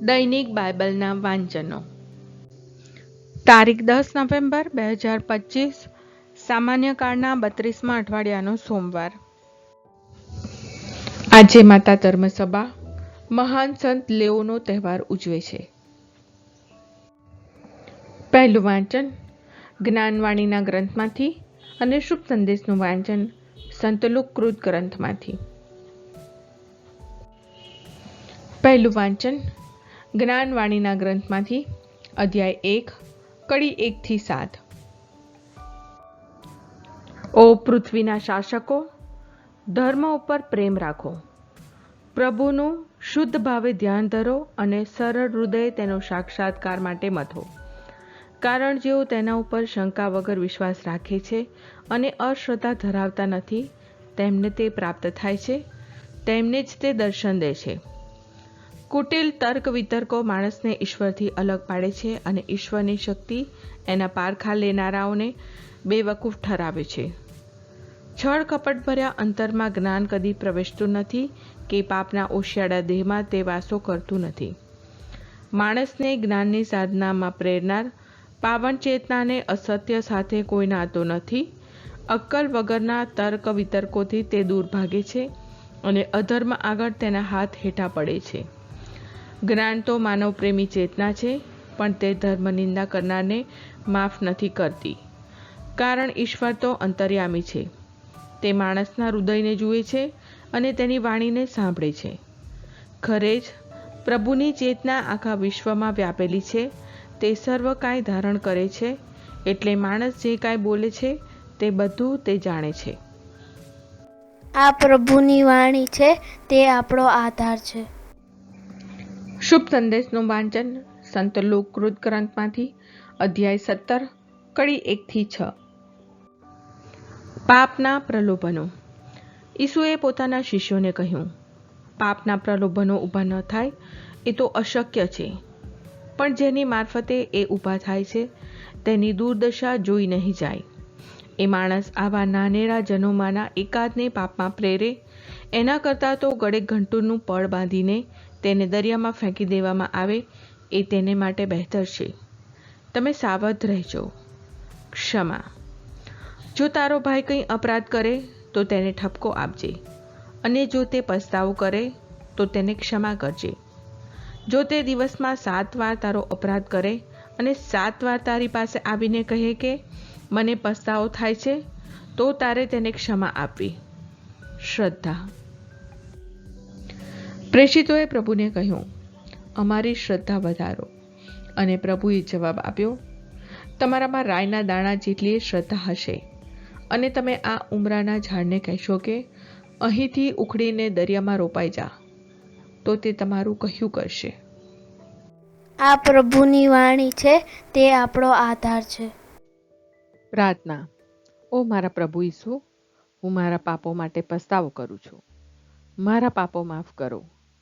દૈનિક બાઇબલના વાંચનો. તારીખ દસ નવેમ્બર બે હજાર પચીસ, સામાન્ય કાળના બત્રીસમાં અઠવાડિયાનો સોમવાર. આજે માતા ધર્મસભા, મહાન સંત લેઓનો તહેવાર ઉજવે છે. પહેલું વાંચન, જ્ઞાનવાણીના ગ્રંથમાંથી અને શુભ સંદેશનું વાંચન સંતલુકૃત ગ્રંથમાંથી. પહેલું વાંચન જ્ઞાનવાણીના ગ્રંથમાંથી અધ્યાય એક, કડી એકથી સાત. ઓ પૃથ્વીના શાસકો, ધર્મ ઉપર પ્રેમ રાખો. પ્રભુનું શુદ્ધ ભાવે ધ્યાન ધરો અને સરળ હૃદય તેનો સાક્ષાત્કાર માટે મથો. કારણ જેઓ તેના ઉપર શંકા વગર વિશ્વાસ રાખે છે અને અશ્રદ્ધા ધરાવતા નથી, તેમને તે પ્રાપ્ત થાય છે, તેમને જ તે દર્શન દે છે. કુટિલ તર્ક વિતર્કો માણસને ઈશ્વરથી અલગ પાડે છે અને ઈશ્વરની શક્તિ એના પારખા લેનારાઓને બેવકૂફ ઠરાવે છે. છળ કપટભર્યા અંતરમાં જ્ઞાન કદી પ્રવેશતું નથી કે પાપના ઓશિયાળા દેહમાં તે વાસો કરતું નથી. માણસને જ્ઞાનની સાધનામાં પ્રેરનાર, પાવન ચેતનાને અસત્ય સાથે કોઈ નાતો નથી, અક્કલ વગરના તર્ક વિતર્કોથી તે દૂર ભાગે છે અને અધર્મ આગળ તેના હાથ હેઠા પડે છે. જ્ઞાન તો માનવ પ્રેમી ચેતના છે, પણ તે ધર્મ નિંદા કરનારને માફ નથી કરતી. કારણ ઈશ્વર તો અંતર્યામી છે. તે માણસના હૃદયને જુએ છે અને તેની વાણીને સાંભળે છે. ખરે જ પ્રભુની ચેતના આખા વિશ્વમાં વ્યાપેલી છે. તે સર્વ કાંઈ ધારણ કરે છે. એટલે માણસ જે કાંઈ બોલે છે, તે બધું તે જાણે છે. આ પ્રભુની વાણી છે, તે આપણો આધાર છે. શુભ સંદેશનું વાંચન સંત લોકૃત ગ્રંથમાંથી અધ્યાય સત્તર, કડી એકથી છ. પાપના પ્રલોભનો. ઈસુએ પોતાના શિષ્યોને કહ્યું, પાપના પ્રલોભનો ઊભા ન થાય, એ તો અશક્ય છે. પણ જેની મારફતે એ ઊભા થાય છે, તેની દુર્દશા જોઈ નહીં જાય. એ માણસ આવા નાનેરા જનોમાંના એકાદને પાપમાં પ્રેરે. એના કરતાં તો ગળે ઘંટુનું પળ બાંધીને તેને દરિયામાં ફેંકી દેવામાં આવે એ તેને માટે બહેતર છે. તમે સાવધ રહેજો. ક્ષમા. જો તારો ભાઈ કંઈ અપરાધ કરે, તો તેને ઠપકો આપજે. અને જો તે પસ્તાવો કરે, તો તેને ક્ષમા કરજે. જો તે દિવસમાં સાત વાર તારો અપરાધ કરે અને સાત વાર તારી પાસે આવીને કહે કે, મને પસ્તાવો થાય છે, તો તારે તેને ક્ષમા આપવી. શ્રદ્ધા. પ્રેષિતોએ પ્રભુને કહ્યું અમારી શ્રદ્ધા વધારો. અને પ્રભુએ જવાબ આપ્યો તમારામાં રાયના દાણા જેટલી શ્રદ્ધા હશે અને તમે આ ઉમરાના ઝાડને કહેશો કે અહીંથી ઉખડીને દરિયામાં રોપાઈ જા. તો તે તમારું કહ્યું કરશે. આ પ્રભુની વાણી છે તે આપણો આધાર છે. પ્રાર્થના. ઓ મારા પ્રભુ ઈસુ હું મારા પાપો માટે પસ્તાવો કરું છું. મારા પાપો માફ કરો.